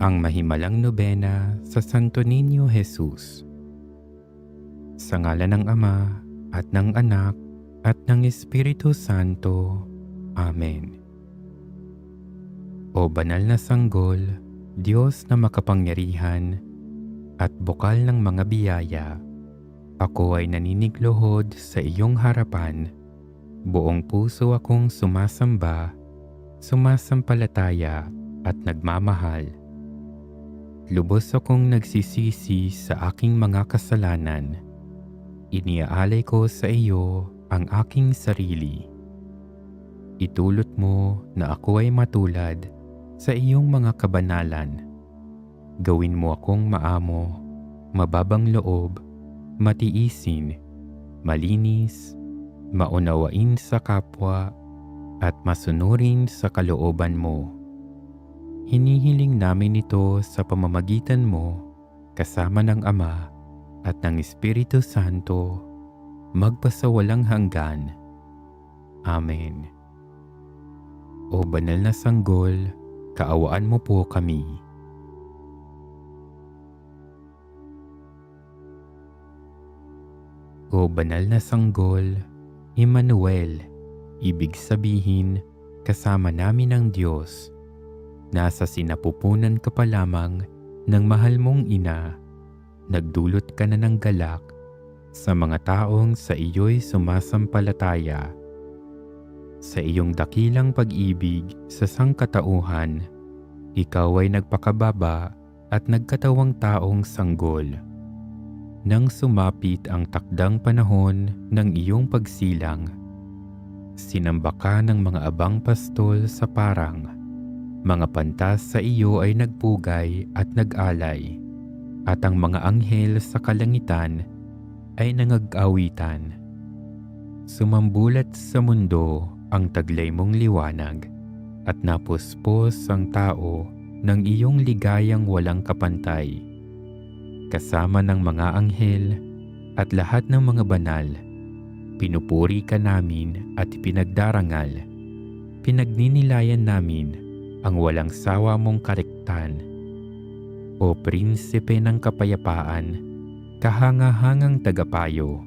ang mahimalang nobena sa Santo Niño Jesus. Sa ngala ng Ama at ng Anak at ng Espiritu Santo. Amen. O banal na sanggol, Diyos na makapangyarihan at bukal ng mga biyaya, ako ay naninigluhod sa iyong harapan. Buong puso akong sumasamba, sumasampalataya at nagmamahal. Lubos akong nagsisisi sa aking mga kasalanan. Iniaalay ko sa iyo ang aking sarili. Itulot mo na ako ay matulad sa iyong mga kabanalan. Gawin mo akong maamo, mababang loob, matiisin, malinis, maunawain sa kapwa, at masunurin sa kalooban mo. Hinihiling namin ito sa pamamagitan mo kasama ng Ama at ng Espiritu Santo magpasawalang hanggan. Amen. O banal na sanggol, kaawaan mo po kami. O banal na sanggol, Emmanuel, ibig sabihin, kasama namin ang Diyos. Nasa sinapupunan ka pa lamang ng mahal mong ina, nagdulot ka na ng galak sa mga taong sa iyo'y sumasampalataya. Sa iyong dakilang pag-ibig sa sangkatauhan, ikaw ay nagpakababa at nagkatawang taong sanggol. Nang sumapit ang takdang panahon ng iyong pagsilang, sinamba ka ng mga abang pastol sa parang. Mga pantas sa iyo ay nagpugay at nag-alay, at ang mga anghel sa kalangitan ay nangag-awitan. Sumambulat sa mundo ang taglay mong liwanag, at napuspos ang tao ng iyong ligayang walang kapantay kasama ng mga anghel at lahat ng mga banal. Pinupuri ka namin at pinagdarangal. Pinagninilayan namin ang walang sawa mong karektan. O prinsipe ng kapayapaan, kahangahangang tagapayo,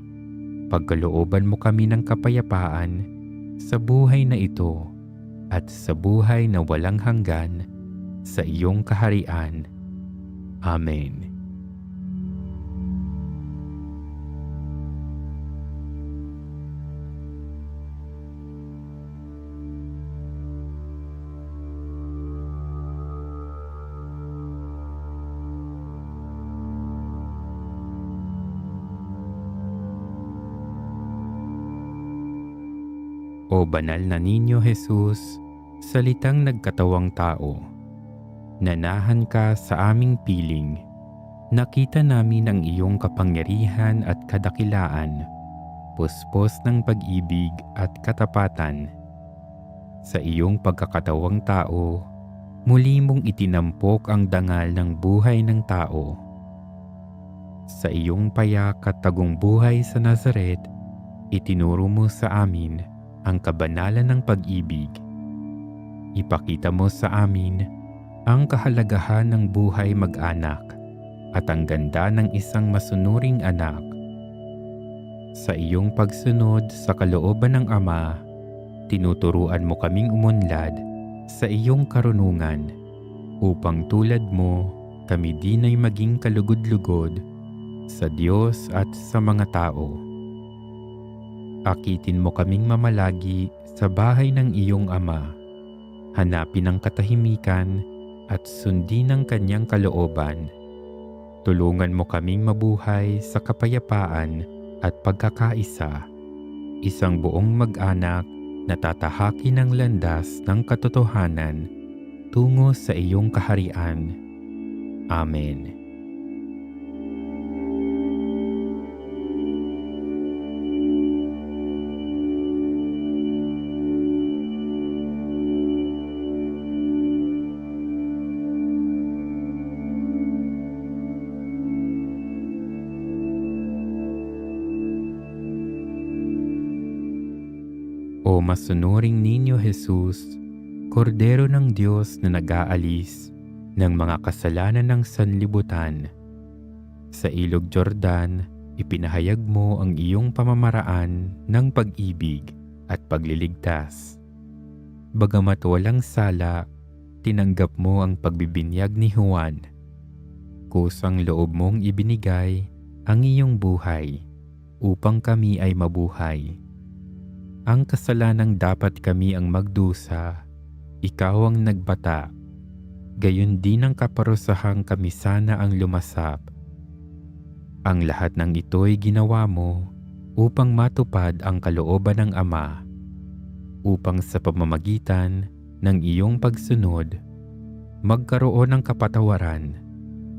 pagkalooban mo kami ng kapayapaan sa buhay na ito at sa buhay na walang hanggan sa iyong kaharian. Amen. O banal na Niño Jesus, salitang nagkatawang tao, nanahan ka sa aming piling. Nakita namin ang iyong kapangyarihan at kadakilaan, puspos ng pag-ibig at katapatan. Sa iyong pagkakatawang tao, muli mong itinampok ang dangal ng buhay ng tao. Sa iyong payak at tagong buhay sa Nazaret, itinuro mo sa amin ang kabanalan ng pag-ibig. Ipakita mo sa amin ang kahalagahan ng buhay mag-anak at ang ganda ng isang masunuring anak. Sa iyong pagsunod sa kalooban ng Ama, tinuturuan mo kaming umunlad sa iyong karunungan upang tulad mo kami din ay maging kalugod-lugod sa Diyos at sa mga tao. Akitin mo kaming mamalagi sa bahay ng iyong ama. Hanapin ang katahimikan at sundin ang kanyang kalooban. Tulungan mo kaming mabuhay sa kapayapaan at pagkakaisa. Isang buong mag-anak na tatahakin ang landas ng katotohanan tungo sa iyong kaharian. Amen. Masunuring ninyo Jesus, Kordero ng Diyos na nag-aalis ng mga kasalanan ng sanlibutan. Sa ilog Jordan, ipinahayag mo ang iyong pamamaraan ng pag-ibig at pagliligtas. Bagamat walang sala, tinanggap mo ang pagbibinyag ni Juan. Kusang loob mong ibinigay ang iyong buhay upang kami ay mabuhay. Ang kasalanang dapat kami ang magdusa, ikaw ang nagbata. Gayon din ang kaparusahang kami sana ang lumasap. Ang lahat ng ito'y ginawa mo upang matupad ang kalooban ng Ama, upang sa pamamagitan ng iyong pagsunod, magkaroon ng kapatawaran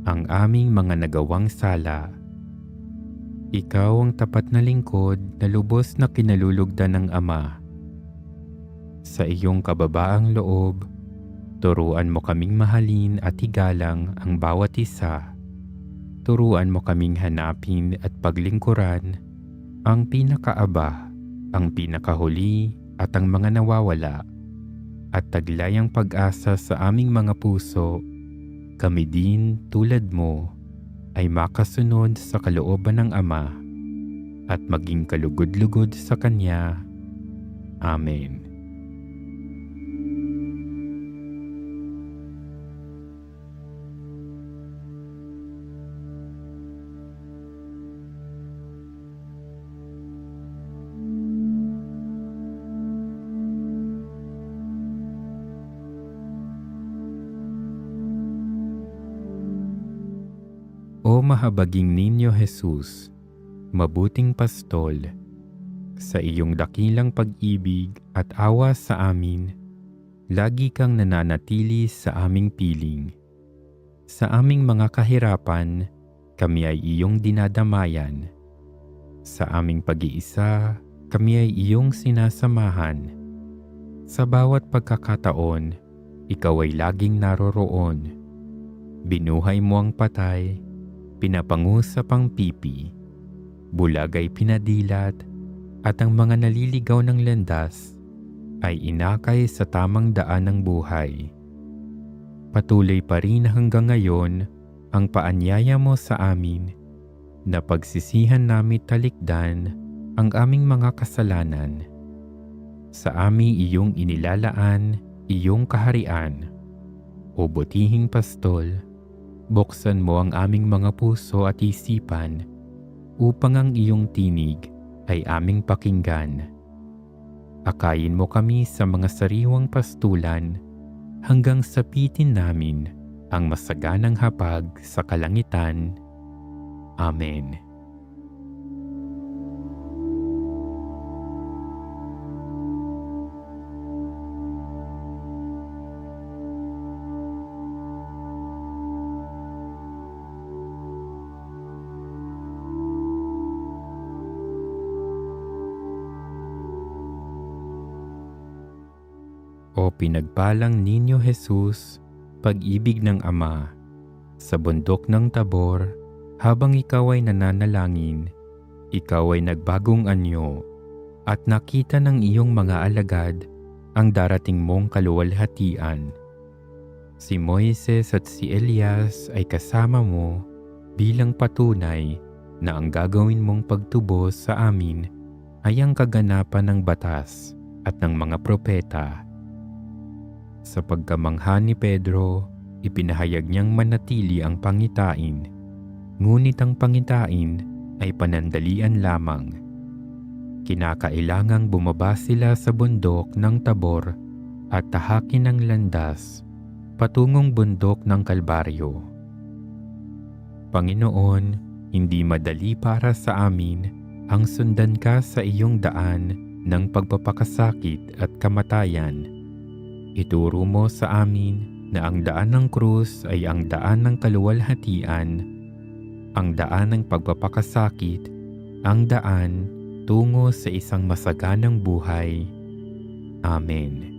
ang aming mga nagawang sala. Ikaw ang tapat na lingkod na lubos na kinalulugdan ng Ama. Sa iyong kababaang loob, turuan mo kaming mahalin at igalang ang bawat isa. Turuan mo kaming hanapin at paglingkuran ang pinakaaba, ang pinakahuli at ang mga nawawala at taglay ang pag-asa sa aming mga puso, kami din tulad mo ay makasunod sa kalooban ng Ama at maging kalugod-lugod sa Kanya. Amen. O mahabaging Ninyo Jesus, mabuting pastol, sa iyong dakilang pag-ibig at awa sa amin, lagi kang nananatili sa aming piling. Sa aming mga kahirapan, kami ay iyong dinadamayan. Sa aming pag-iisa, kami ay iyong sinasamahan. Sa bawat pagkakataon, ikaw ay laging naroroon. Binuhay mo ang patay pinapangusap ang pipi, bulag ay pinadilat, at ang mga naliligaw ng landas ay inakay sa tamang daan ng buhay. Patuloy pa rin hanggang ngayon ang paanyaya mo sa amin na pagsisihan namin talikdan ang aming mga kasalanan. Sa aming iyong inilalaan, iyong kaharian, o butihing pastol, Buksan mo ang aming mga puso at isipan upang ang iyong tinig ay aming pakinggan. Akayin mo kami sa mga sariwang pastulan hanggang sapitin namin ang masaganang hapag sa kalangitan. Amen. O pinagpalang ninyo Jesus, pag-ibig ng Ama, sa bundok ng Tabor, habang ikaw ay nananalangin, ikaw ay nagbagong anyo, at nakita ng iyong mga alagad ang darating mong kaluwalhatian. Si Moises at si Elias ay kasama mo bilang patunay na ang gagawin mong pagtubos sa amin ay ang kaganapan ng batas at ng mga propeta sa pagkamangha ni Pedro, ipinahayag niyang manatili ang pangitain, ngunit ang pangitain ay panandalian lamang. Kinakailangang bumaba sila sa bundok ng Tabor at tahakin ang landas patungong bundok ng Kalbaryo. Panginoon, hindi madali para sa amin ang sundan ka sa iyong daan ng pagpapakasakit at kamatayan Ituro mo sa amin na ang daan ng krus ay ang daan ng kaluwalhatian, ang daan ng pagpapakasakit, ang daan tungo sa isang masaganang buhay. Amen.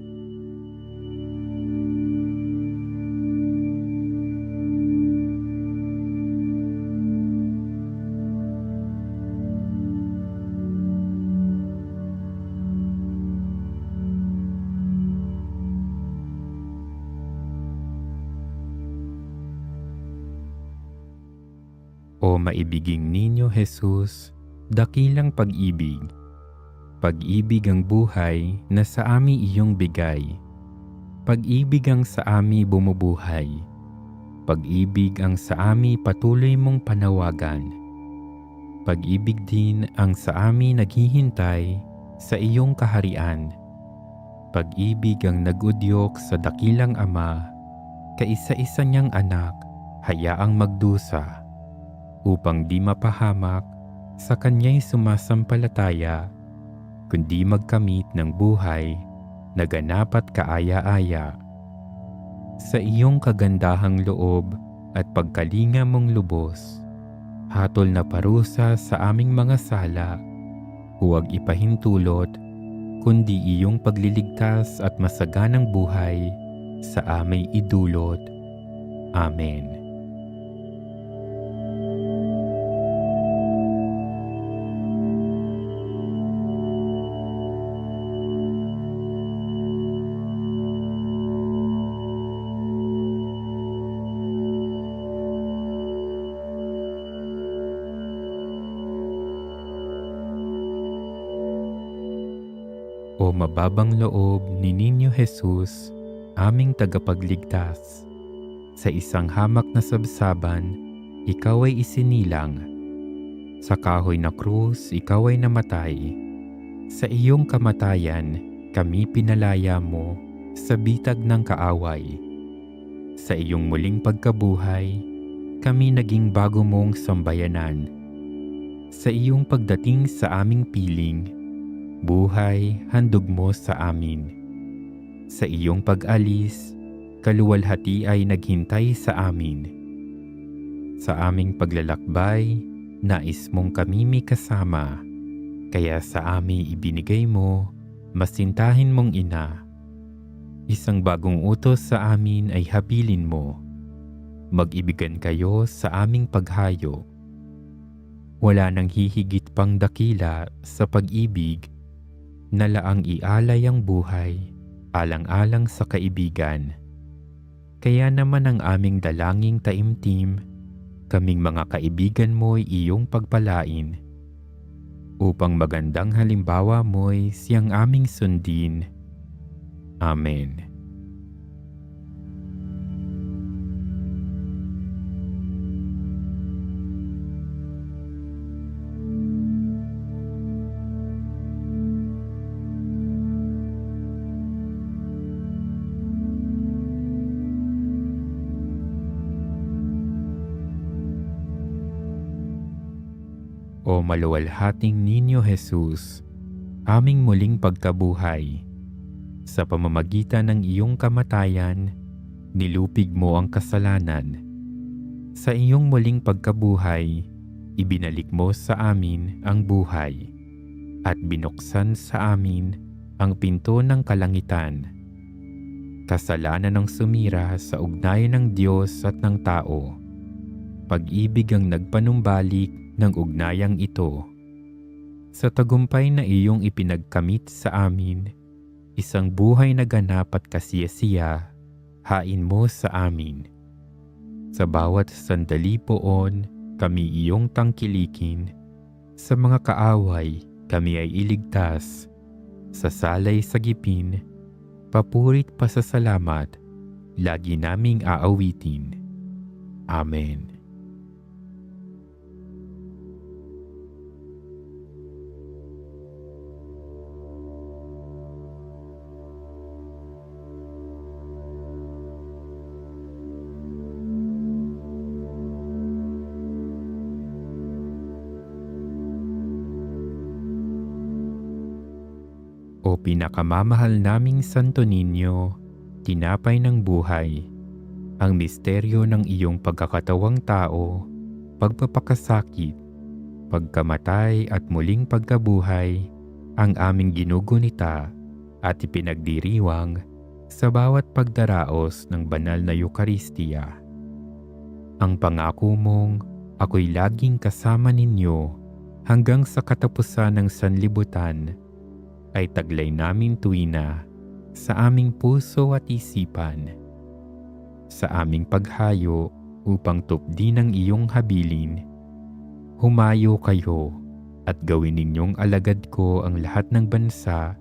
O maibiging ninyo Jesus, dakilang pag-ibig. Pag-ibig ang buhay na sa ami iyong bigay. Pag-ibig ang sa ami bumubuhay. Pag-ibig ang sa ami patuloy mong panawagan. Pag-ibig din ang sa ami naghihintay sa iyong kaharian. Pag-ibig ang nagudyok sa dakilang ama, kaisa-isa niyang anak, hayaang magdusa, upang di mapahamak sa kanya'y sumasampalataya, kundi magkamit ng buhay na ganap at kaaya-aya. Sa iyong kagandahang loob at pagkalinga mong lubos, hatol na parusa sa aming mga sala, huwag ipahintulot, kundi iyong pagliligtas at masaganang buhay sa aming idulot. Amen. O mababang loob ni Ninyo Jesus, aming tagapagligtas. Sa isang hamak na sabsaban, ikaw ay isinilang. Sa kahoy na krus, ikaw ay namatay. Sa iyong kamatayan, kami pinalaya mo sa bitag ng kaaway. Sa iyong muling pagkabuhay, kami naging bago mong sambayanan. Sa iyong pagdating sa aming piling, buhay handog mo sa amin. Sa iyong pag-alis, kaluwalhati ay naghintay sa amin. Sa aming paglalakbay, nais mong kami may kasama. Kaya sa amin ibinigay mo, masintahin mong ina. Isang bagong utos sa amin ay habilin mo. Mag-ibigan kayo sa aming paghayo. Wala nang hihigit pang dakila sa pag-ibig na laang ialay ang buhay alang-alang sa kaibigan. Kaya naman ang aming dalangin taimtim, kaming mga kaibigan mo'y iyong pagpalain. Upang magandang halimbawa mo'y siyang aming sundin. Amen. O maluwalhating Ninyo Jesus, aming muling pagkabuhay. Sa pamamagitan ng iyong kamatayan, nilupig mo ang kasalanan. Sa iyong muling pagkabuhay, ibinalik mo sa amin ang buhay at binuksan sa amin ang pinto ng kalangitan. Kasalanan ng sumira sa ugnayan ng Diyos at ng tao. Pag-ibig ang nagpanumbalik ng ugnayang ito. Sa tagumpay na iyong ipinagkamit sa amin, isang buhay na ganap at kasiyasiya, hain mo sa amin. Sa bawat sandali poon, kami iyong tangkilikin. Sa mga kaaway, kami ay iligtas. Sa salay sagipin, papurit pa sa salamat, lagi naming aawitin. Amen. Pinakamamahal naming Santo Niño, tinapay ng buhay, ang misteryo ng iyong pagkakatawang tao, pagpapakasakit, pagkamatay at muling pagkabuhay, ang aming ginugunita at ipinagdiriwang sa bawat pagdaraos ng banal na Eukaristiya. Ang pangako mong ako'y laging kasama ninyo hanggang sa katapusan ng sanlibutan ay taglay namin tuwina sa aming puso at isipan. Sa aming paghayo upang tupdi ng iyong habilin, humayo kayo at gawin ninyong alagad ko ang lahat ng bansa.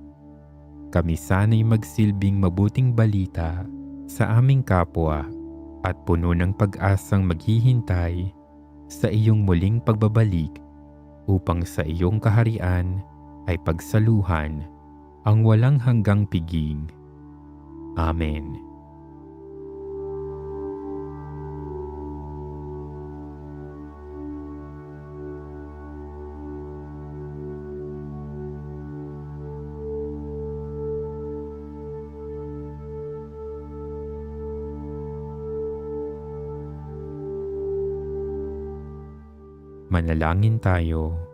Kami sana'y magsilbing mabuting balita sa aming kapwa at puno ng pag-asang maghihintay sa iyong muling pagbabalik upang sa iyong kaharian ay pagsaluhan ang walang hanggang piging. Amen. Manalangin tayo.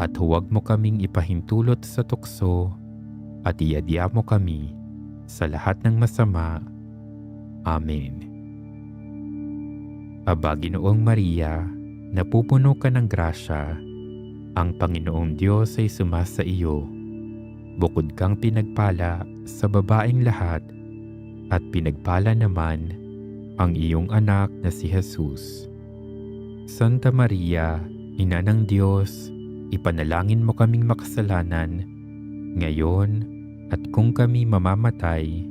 at huwag mo kaming ipahintulot sa tukso at iadya mo kami sa lahat ng masama. Amen. Aba Ginoong Maria, napupuno ka ng grasya, ang Panginoong Diyos ay sumasa iyo. Bukod kang pinagpala sa babaeng lahat at pinagpala naman ang iyong anak na si Jesus. Santa Maria, Ina ng Diyos, ipanalangin mo kaming makasalanan, ngayon at kung kami mamamatay.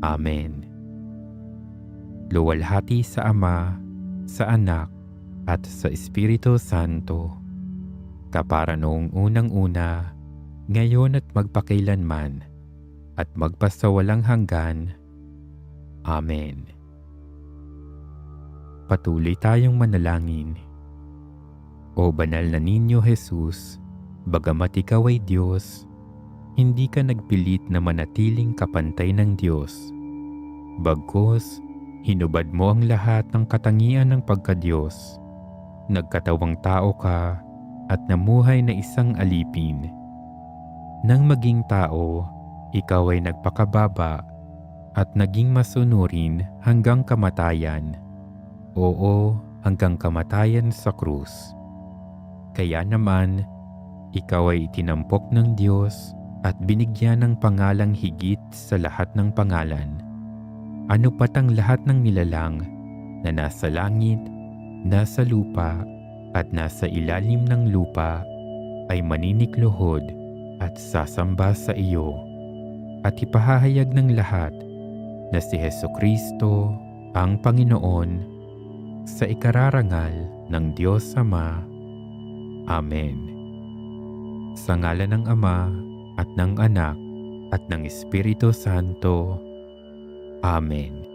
Amen. Luwalhati sa Ama, sa Anak, at sa Espiritu Santo, kapara noong unang-una, ngayon at magpakailanman, at magpasawalang hanggan. Amen. Patuloy tayong manalangin. O banal na ninyo Jesus, bagamat ikaw ay Diyos, hindi ka nagpilit na manatiling kapantay ng Diyos. Bagkos, hinubad mo ang lahat ng katangian ng pagkadiyos. Nagkatawang tao ka at namuhay na isang alipin. Nang maging tao, ikaw ay nagpakababa at naging masunurin hanggang kamatayan. Oo, hanggang kamatayan sa krus. Kaya naman, ikaw ay itinampok ng Diyos at binigyan ng pangalang higit sa lahat ng pangalan. Ano pat ang lahat ng nilalang na nasa langit, nasa lupa, at nasa ilalim ng lupa ay maninikluhod at sasamba sa iyo at ipahahayag ng lahat na si Heso Kristo ang Panginoon sa ikararangal ng Diyos Ama. Amen. Sa ngala ng Ama at ng Anak at ng Espiritu Santo. Amen.